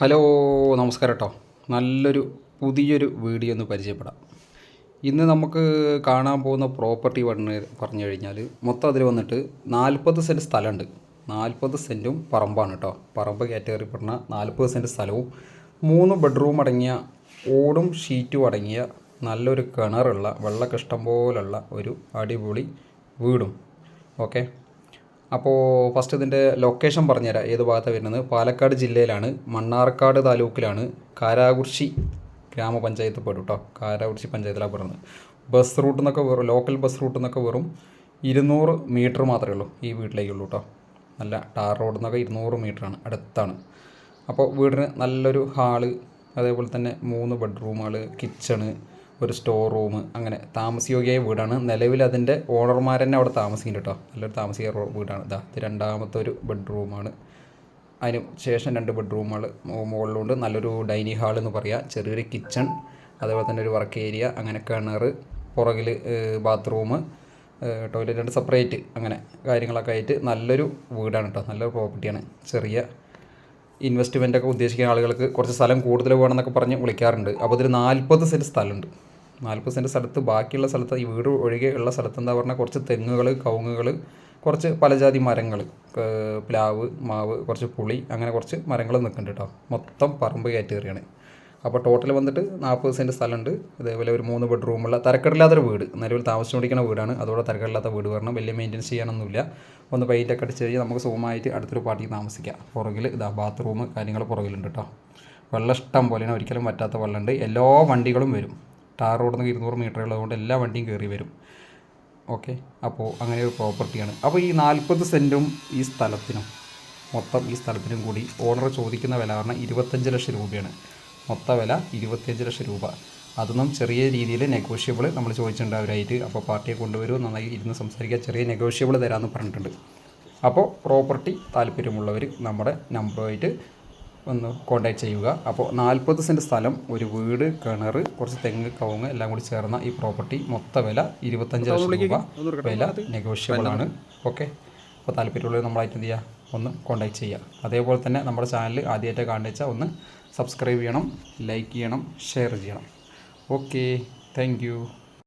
Hello നമസ്കാരം കേട്ടോ നല്ലൊരു പുതിയൊരു വീഡിയോ ഒന്ന് പരിചയപ്പെടാം. ഇന്ന് നമുക്ക് കാണാൻ പോകുന്ന പ്രോപ്പർട്ടി പറഞ്ഞ് പറഞ്ഞു കഴിഞ്ഞാൽ മൊത്തം അതിൽ വന്നിട്ട് നാൽപ്പത് സെന്റ് സ്ഥലമുണ്ട്. നാൽപ്പത് സെന്റും പറമ്പാണ് കേട്ടോ പറമ്പ് കാറ്റഗറി പറഞ്ഞ നാൽപ്പത് സെന്റ് സ്ഥലവും മൂന്ന് ബെഡ്റൂം അടങ്ങിയ ഓടും ഷീറ്റും അടങ്ങിയ നല്ലൊരു കിണറുള്ള വെള്ളക്കിഷ്ടം പോലുള്ള ഒരു അടിപൊളി വീടും. ഓക്കെ അപ്പോൾ ഫസ്റ്റ് ഇതിന്റെ ലൊക്കേഷൻ പറഞ്ഞുതരാം. ഏത് ഭാഗത്താണ് വരുന്നത്? പാലക്കാട് ജില്ലയിലാണ്. മണ്ണാർക്കാട് താലൂക്കിലാണ്. കാരാകുർശി ഗ്രാമപഞ്ചായത്ത് പെടും കേട്ടോ കാരാകുർശി പഞ്ചായത്തിലാണ് പെടുന്നത്. ബസ് റൂട്ട് എന്നൊക്കെ വെറും ലോക്കൽ ബസ് റൂട്ട് എന്നൊക്കെ വെറും ഇരുന്നൂറ് മീറ്റർ മാത്രമേ ഉള്ളൂ ഈ വീട്ടിലേക്കുള്ളൂ കേട്ടോ നല്ല ടാർ റോഡ് എന്നൊക്കെ ഇരുന്നൂറ് മീറ്ററാണ് അടുത്താണ്. അപ്പോൾ വീടിന് നല്ലൊരു ഹാൾ അതേപോലെ തന്നെ മൂന്ന് ബെഡ്റൂമുകൾ കിച്ചണ് ഒരു സ്റ്റോർ റൂം അങ്ങനെ താമസയോഗ്യമായ വീടാണ്. നിലവിൽ അതിന്റെ ഓണർമാർ തന്നെ അവിടെ താമസിക്കുന്നുണ്ട് കേട്ടോ നല്ലൊരു താമസിക വീടാണ്. ഇതാ ഇത് രണ്ടാമത്തെ ഒരു ബെഡ്റൂമാണ് അതിന് ശേഷം രണ്ട് ബെഡ്റൂമുകൾ മുകളിലുണ്ട്. നല്ലൊരു ഡൈനിങ് ഹാൾ എന്ന് പറയാം. ചെറിയൊരു കിച്ചൺ അതേപോലെ തന്നെ ഒരു വർക്ക് ഏരിയ അങ്ങനെ കിണർ പുറകിൽ ബാത്റൂം ടോയ്ലറ്റ് രണ്ട് സെപ്പറേറ്റ് അങ്ങനെ കാര്യങ്ങളൊക്കെ ആയിട്ട് നല്ലൊരു വീടാണ് കേട്ടോ നല്ലൊരു പ്രോപ്പർട്ടിയാണ് ചെറിയ ഇൻവെസ്റ്റ്മെന്റ് ഒക്കെ ഉദ്ദേശിക്കുന്ന ആളുകൾക്ക് കുറച്ച് സ്ഥലം കൂടുതൽ വേണമെന്നൊക്കെ പറഞ്ഞ് വിളിക്കാറുണ്ട്. അപ്പോൾ ഇതിൽ നാൽപ്പത് സെന്റ് സ്ഥലമുണ്ട്. നാൽപ്പത് സെന്റ് സ്ഥലത്ത് ബാക്കിയുള്ള സ്ഥലത്ത് ഈ വീട് ഒഴികെ ഉള്ള സ്ഥലത്ത് എന്താ പറഞ്ഞാൽ കുറച്ച് തെങ്ങുകൾ കവുങ്ങുകൾ കുറച്ച് പലജാതി മരങ്ങൾ പ്ലാവ് മാവ് കുറച്ച് പുളി അങ്ങനെ കുറച്ച് മരങ്ങൾ നിൽക്കുന്നുണ്ട് കേട്ടോ മൊത്തം പറമ്പ് കാറ്റഗറിയാണ് അപ്പോൾ ടോട്ടൽ വന്നിട്ട് നാൽപ്പത് സെന്റ് സ്ഥലമുണ്ട്. അതേപോലെ ഒരു മൂന്ന് ബെഡ്റൂമുള്ള തരക്കേടില്ലാത്തൊരു വീട്. നിലവിൽ താമസിച്ചുകൊണ്ടിരിക്കുന്ന വീടാണ്. അതോടെ തരക്കേടില്ലാത്ത വീട് വരണം. വലിയ മെയിന്റെനൻസ് ചെയ്യാനൊന്നുമില്ല. ഒന്ന് പെയിന്റ് ഒക്കെ അടിച്ച് കഴിഞ്ഞാൽ നമുക്ക് സുഖമായിട്ട് അടുത്തൊരു പാർട്ടി താമസിക്കാം. പുറകിൽ ഇതാ ബാത്റൂം കാര്യങ്ങൾ പുറകിലുണ്ട് കേട്ടോ വെള്ളം ഇഷ്ടം പോലെയാണ്. ഒരിക്കലും പറ്റാത്ത വെള്ളമുണ്ട്. എല്ലാ വണ്ടികളും വരും. ടാർ റോഡിൽ നിന്ന് ഇരുന്നൂറ് മീറ്റർ ഉള്ളതുകൊണ്ട് എല്ലാ വണ്ടിയും കയറി വരും. ഓക്കെ അപ്പോൾ അങ്ങനെ ഒരു പ്രോപ്പർട്ടിയാണ് അപ്പോൾ ഈ നാൽപ്പത് സെന്റും ഈ സ്ഥലത്തിനും മൊത്തം ഈ സ്ഥലത്തിനും കൂടി ഓണർ ചോദിക്കുന്ന വില പറഞ്ഞാൽ ഇരുപത്തഞ്ച് ലക്ഷം രൂപയാണ്. മൊത്ത വില ഇരുപത്തഞ്ച് ലക്ഷം രൂപ. അതൊന്നും ചെറിയ രീതിയിൽ നെഗോഷ്യബിൾ നമ്മൾ ചോദിച്ചിട്ടുണ്ട് അവരായിട്ട്. അപ്പോൾ പാർട്ടിയെ കൊണ്ടുവരും നന്നായി ഇരുന്ന് സംസാരിക്കുക ചെറിയ നെഗോഷ്യബിൾ തരാമെന്ന് പറഞ്ഞിട്ടുണ്ട്. അപ്പോൾ പ്രോപ്പർട്ടി താല്പര്യമുള്ളവർ നമ്മുടെ നമ്പറുമായിട്ട് ഒന്ന് കോൺടാക്ട് ചെയ്യുക. അപ്പോൾ നാൽപ്പത് സെന്റ് സ്ഥലം ഒരു വീട് കിണർ കുറച്ച് തെങ്ങ് കവുങ്ങ് എല്ലാം കൂടി ചേർന്ന ഈ പ്രോപ്പർട്ടി മൊത്ത വില ഇരുപത്തഞ്ച് ലക്ഷം രൂപ. വില നെഗോഷ്യബിൾ ആണ്. ഓക്കെ അപ്പോൾ താല്പര്യമുള്ളവർ നമ്മളായിട്ട് എന്ത് ചെയ്യുക. ഒന്ന് കോൺടാക്ട് ചെയ്യുക. അതേപോലെ തന്നെ നമ്മുടെ ചാനൽ ആദ്യമായിട്ട് കാണിച്ചാൽ ഒന്ന് സബ്സ്ക്രൈബ് ചെയ്യണം ലൈക്ക് ചെയ്യണം ഷെയർ ചെയ്യണം. Okay thank